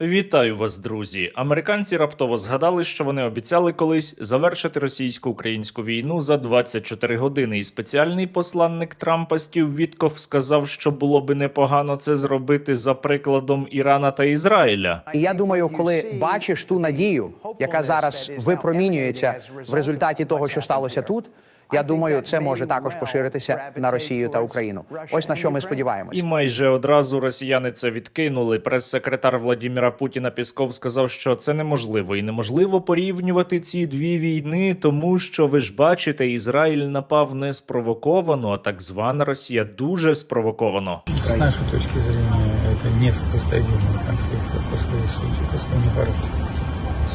Вітаю вас, друзі! Американці раптово згадали, що вони обіцяли колись завершити російсько-українську війну за 24 години. І спеціальний посланник Трампа Стів Вітков сказав, що було би непогано це зробити за прикладом Ірана та Ізраїля. Я думаю, коли бачиш ту надію, яка зараз випромінюється в результаті того, що сталося тут. Я думаю, це може також поширитися на Росію та Україну. Ось на що ми сподіваємось. І майже одразу росіяни це відкинули. Прес-секретар Владіміра Путіна Пісков сказав, що це неможливо, і неможливо порівнювати ці дві війни, тому що ви ж бачите, Ізраїль напав не спровоковано, а так звана Росія дуже спровоковано. С нашей точки зрения, это несопоставимые конфликты по своей сути, по своему характеру.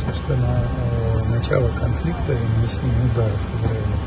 Собственно, э, начало конфликта и нанесение ударов Израиля по Ирану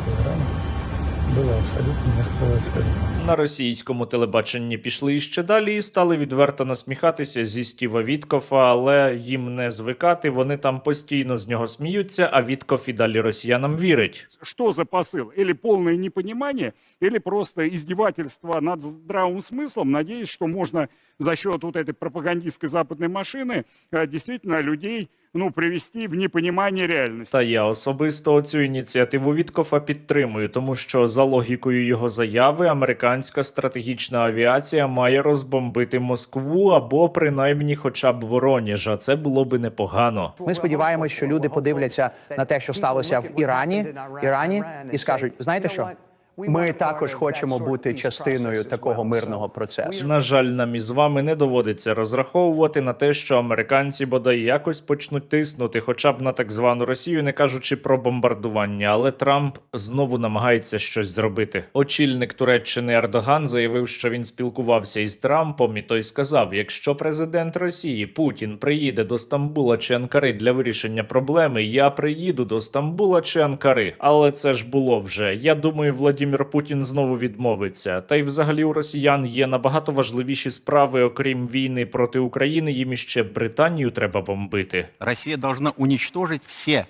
было абсолютно неспровоцировано. На російському телебаченні пішли іще далі і стали відверто насміхатися зі Стіва Віткофа, але їм не звикати. Вони там постійно з нього сміються, а Віткоф і далі росіянам вірить. что за посыл? Или полное непонимание, или просто издевательство над здравым смыслом, надеясь, что можно за счет вот этой пропагандистской западной машины э, действительно людей ну, привести в непонимание реальности. Та я особисто цю ініціативу Віткофа підтримую, тому що за логікою його заяви американська стратегічна авіація має розбомбити Москву або принаймні хоча б Воронеж, а Це було би непогано. Ми сподіваємось, що люди подивляться на те, що сталося в Ірані, Ірані, і скажуть: знаєте що? Ми також хочемо бути частиною такого мирного процесу. На жаль, нам із вами не доводиться розраховувати на те, що американці бодай якось почнуть тиснути, хоча б на так звану Росію, не кажучи про бомбардування. Але Трамп знову намагається щось зробити. Очільник Туреччини Ердоган заявив, що він спілкувався із Трампом, і той сказав: якщо президент Росії Путін приїде до Стамбула чи Анкари для вирішення проблеми, я приїду до Стамбула чи Анкари. Але це ж було вже. Я думаю, Владімір Путін знову відмовиться. Та й взагалі у росіян є набагато важливіші справи, окрім війни проти України. Їм іще Британію треба бомбити. Росія повинна унічтожити все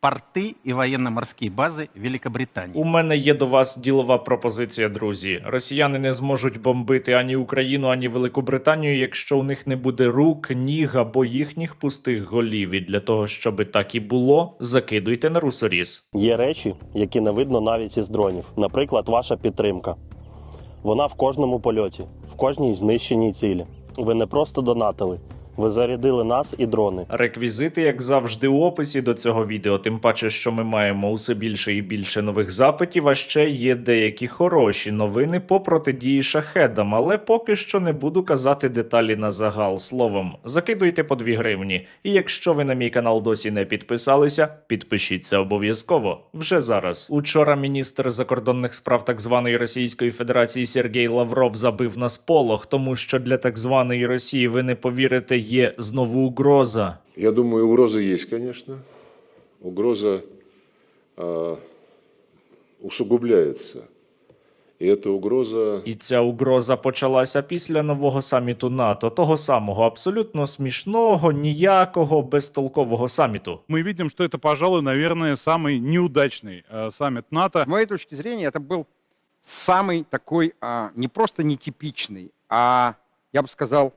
порты и военно-морские базы Великобритании. У мене є до вас ділова пропозиція, друзі. Росіяни не зможуть бомбити ані Україну, ані Велику Британію, якщо у них не буде рук, ніг або їхніх пустих голів. І для того, щоб так і було, закидуйте на русоріз. Є речі, які не видно навіть із дронів. Наприклад, ваша підтримка. Вона в кожному польоті, в кожній знищеній цілі. Ви не просто донатили, ви зарядили нас і дрони. Реквізити, як завжди, у описі до цього відео. Тим паче, що ми маємо усе більше і більше нових запитів. А ще є деякі хороші новини по протидії шахедам. Але поки що не буду казати деталі на загал. Словом, закидуйте по 2 гривні. І якщо ви на мій канал досі не підписалися, підпишіться обов'язково вже зараз. Учора міністр закордонних справ так званої Російської Федерації Сергій Лавров забив на сполох, тому що для так званої Росії ви не повірите, є знову угроза. Я думаю, угроза есть, конечно. Угроза а, усугубляется. И эта угроза І ця угроза почалася після нового саміту НАТО, того самого абсолютно смішного, ніякого, безтолкового саміту. мы видим, что это, пожалуй, наверное, самый неудачный э, саммит НАТО. С моей точки зрения, это был самый такой а, не просто нетипичный, а, я бы сказал,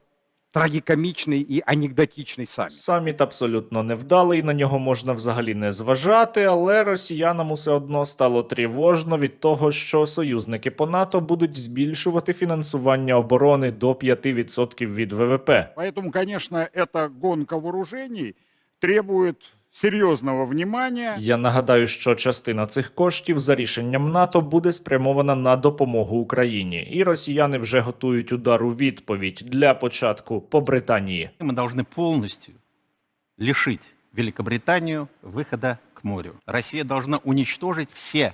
трагикомичный и анекдотичный саммит. Саміт абсолютно невдалий, на нього можна взагалі не зважати, але росіянам усе одно стало тривожно від того, що союзники по НАТО будуть збільшувати фінансування оборони до 5% від ВВП. Поэтому, конечно, эта гонка вооружений требует серьезного внимания. Я нагадаю, що частина цих коштів за рішенням НАТО буде спрямована на допомогу Україні, і росіяни вже готують удар у відповідь для початку по Британії. Мы должны полностью лишить Великобританию выхода к морю. Россия должна уничтожить все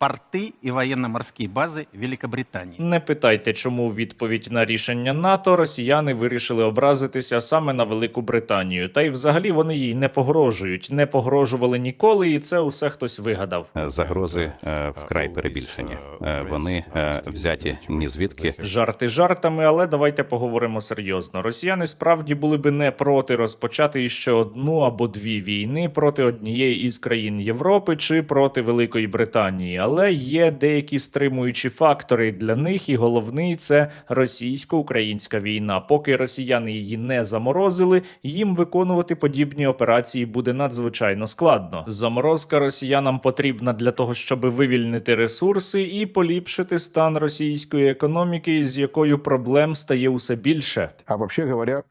порты и военно-морские базы Великобритании. Не питайте, чому у відповідь на рішення НАТО росіяни вирішили образитися саме на Велику Британію. Та й взагалі вони їй не погрожують, не погрожували ніколи, і це усе хтось вигадав. Е, загрози е, вкрай перебільшені. Е, Вони е, взяті ні звідки. Жарти жартами, але давайте поговоримо серйозно. Росіяни справді були би не проти розпочати іще одну або дві війни проти однієї із країн Європи чи проти Великої Британії. Але є деякі стримуючі фактори для них, і головний це російсько-українська війна. Поки росіяни її не заморозили, їм виконувати подібні операції буде надзвичайно складно. Заморозка росіянам потрібна для того, щоб вивільнити ресурси і поліпшити стан російської економіки, з якою проблем стає усе більше. А вообще говоря,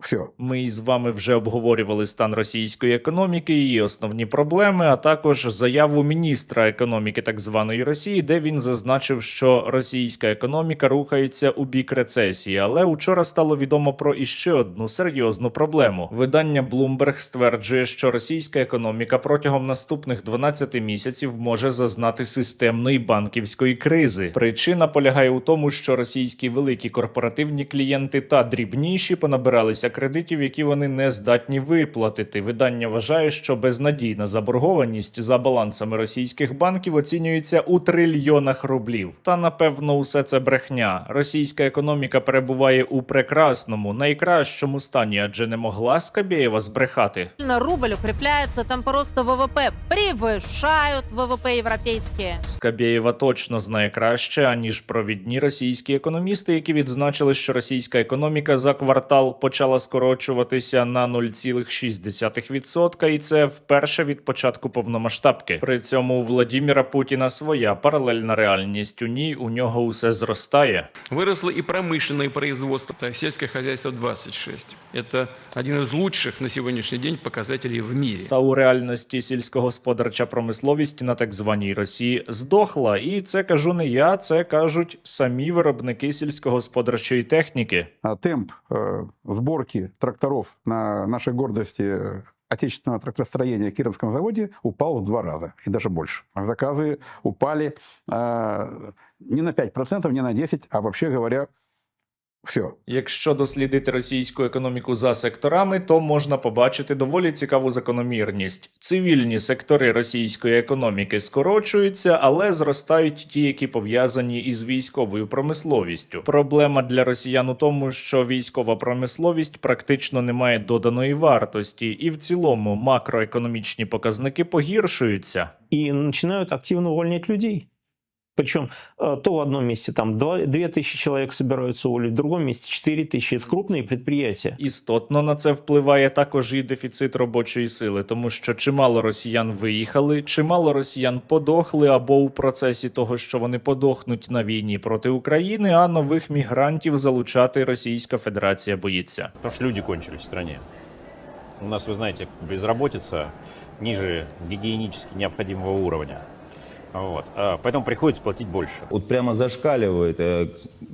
все. Ми із вами вже обговорювали стан російської економіки, її основні проблеми, а також заяву міністра економіки так званої Росії, де він зазначив, що російська економіка рухається у бік рецесії. Але учора стало відомо про іще одну серйозну проблему. Видання Bloomberg стверджує, що російська економіка протягом наступних 12 місяців може зазнати системної банківської кризи. Причина полягає у тому, що російські великі корпоративні клієнти та дрібніші понабиралися кредитів, які вони не здатні виплатити. Видання вважає, що безнадійна заборгованість за балансами російських банків оцінюється у трильйонах рублів. Та напевно, усе це брехня. Російська економіка перебуває у прекрасному, найкращому стані, адже не могла Скабєєва збрехати. На рубль укрепляется, там просто ВВП превышают ВВП европейские. Скабєєва точно знає краще, аніж провідні російські економісти, які відзначили, що російська економіка за квартал почала скорочуватися на 0,6%, і це вперше від початку повномасштабки. При цьому у Владіміра Путіна своя паралельна реальність. У ній у нього усе зростає. Выросло и промышленное производство, а сельское хозяйство 26. Это один из лучших на сегодняшний день показателей в мире. Та у реальності сільськогосподарча промисловість на так званій Росії здохла. І це кажу не я, це кажуть самі виробники сільськогосподарчої техніки. А темп э, Сборки тракторов на нашей гордости отечественного тракторостроения Кировском заводе упал в два раза и даже больше. Заказы упали э, не на 5%, не на 10%, а вообще говоря, все. Якщо дослідити російську економіку за секторами, то можна побачити доволі цікаву закономірність. Цивільні сектори російської економіки скорочуються, але зростають ті, які пов'язані із військовою промисловістю. Проблема для росіян у тому, що військова промисловість практично не має доданої вартості, і в цілому макроекономічні показники погіршуються. и начинают активно увольнять людей. Причем э, то в одном месте там 2, тысячи человек собираются уволить, в другом месте 4 тысячи. Это крупные предприятия. Істотно на це впливає також і дефіцит робочої сили, тому що чимало росіян виїхали, чимало росіян подохли або у процесі того, що вони подохнуть на війні проти України, а нових мігрантів залучати Російська Федерація боїться. Потому что люди кончились в стране. У нас, вы знаете, безработица ниже гигиенически необходимого уровня. Вот. Поэтому приходится платить больше. Вот прямо зашкаливает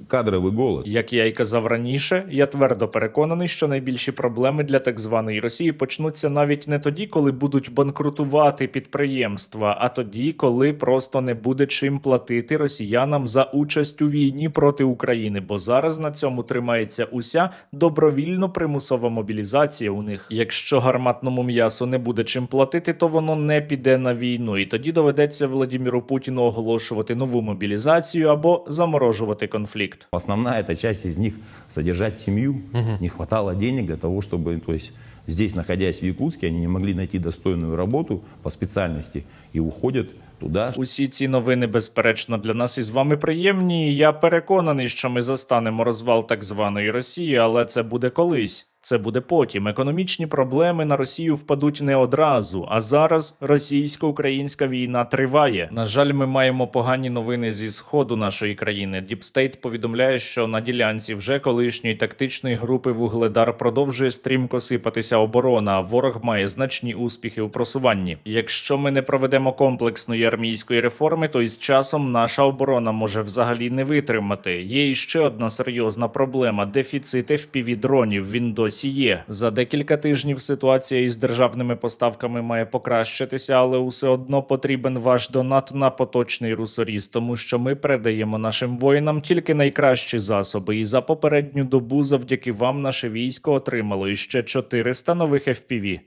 кадровый голод. Як я й казав раніше, я твердо переконаний, що найбільші проблеми для так званої Росії почнуться навіть не тоді, коли будуть банкрутувати підприємства, а тоді, коли просто не буде чим платити росіянам за участь у війні проти України. Бо зараз на цьому тримається уся добровільно примусова мобілізація у них. Якщо гарматному м'ясу не буде чим платити, то воно не піде на війну, і тоді доведеться Владіміру Путіну оголошувати нову мобілізацію або заморожувати конфлікт. Основная эта часть из них содержать семью. Не хватало денег для того, чтобы, то есть здесь, находясь в Якутске, они не могли найти достойную работу по специальности и уходят туда, Усі ці новини, безперечно, для нас із вами приємні. Я переконаний, що ми застанемо розвал так званої Росії, але це буде колись. Це буде потім. Економічні проблеми на Росію впадуть не одразу. А зараз російсько-українська війна триває. На жаль, ми маємо погані новини зі сходу нашої країни. Діпстейт повідомляє, що на ділянці вже колишньої тактичної групи Вугледар продовжує стрімко сипатися оборона. а Ворог має значні успіхи у просуванні. Якщо ми не проведемо комплексної армійської реформи, то із часом наша оборона може взагалі не витримати. Є іще одна серйозна проблема: дефіцит fpv дронів. Він досі є. За декілька тижнів ситуація із державними поставками має покращитися, але усе одно потрібен ваш донат на поточний русоріз, тому що ми передаємо нашим воїнам тільки найкращі засоби. І за попередню добу, завдяки вам, наше військо отримало іще 400 нових FPV.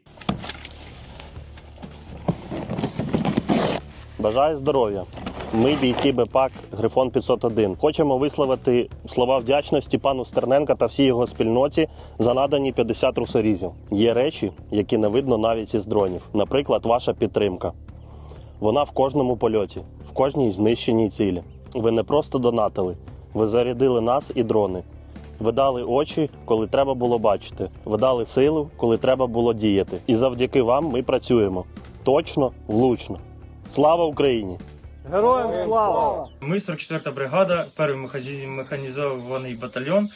Бажаю здоров'я. Ми бійці БПАК Грифон 501. Хочемо висловити слова вдячності пану Стерненка та всій його спільноті за надані 50 русорізів. Є речі, які не видно навіть із дронів. Наприклад, ваша підтримка. Вона в кожному польоті, в кожній знищеній цілі. Ви не просто донатили, ви зарядили нас і дрони. Ви дали очі, коли треба було бачити. Ви дали силу, коли треба було діяти. І завдяки вам ми працюємо точно, влучно. Слава Україні! Героям слава! Ми 44-та бригада, перший механі- механізований батальйон.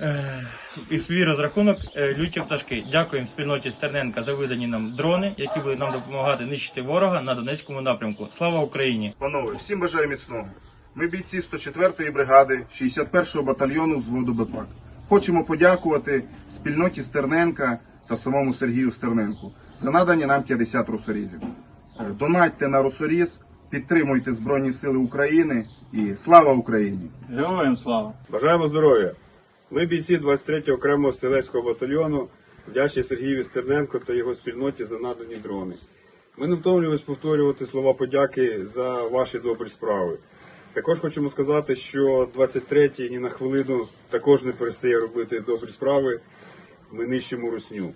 Е, І свій розрахунок е, люті пташки. Дякуємо спільноті Стерненка за видані нам дрони, які будуть нам допомагати нищити ворога на Донецькому напрямку. Слава Україні! Панове, всім бажаю міцного. Ми бійці 104-ї бригади, 61-го батальйону взводу БПАК. Хочемо подякувати спільноті Стерненка та самому Сергію Стерненку за надані нам 50 русорізів. Е, Донатьте на русоріз, підтримуйте Збройні Сили України і слава Україні! Героям слава! Бажаємо здоров'я! Ми бійці 23-го окремого стрілецького батальйону, вдячні Сергієві Стерненко та його спільноті за надані дрони. Ми не втомлюємось повторювати слова подяки за ваші добрі справи. Також хочемо сказати, що 23-й ні на хвилину також не перестає робити добрі справи. Ми нищимо русню.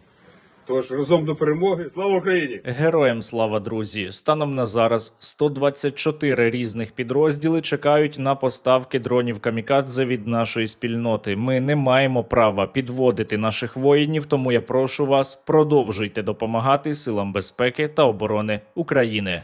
Тож разом до перемоги. Слава Україні! Героям слава, друзі! Станом на зараз 124 різних підрозділи чекають на поставки дронів камікадзе від нашої спільноти. Ми не маємо права підводити наших воїнів, тому я прошу вас продовжуйте допомагати силам безпеки та оборони України.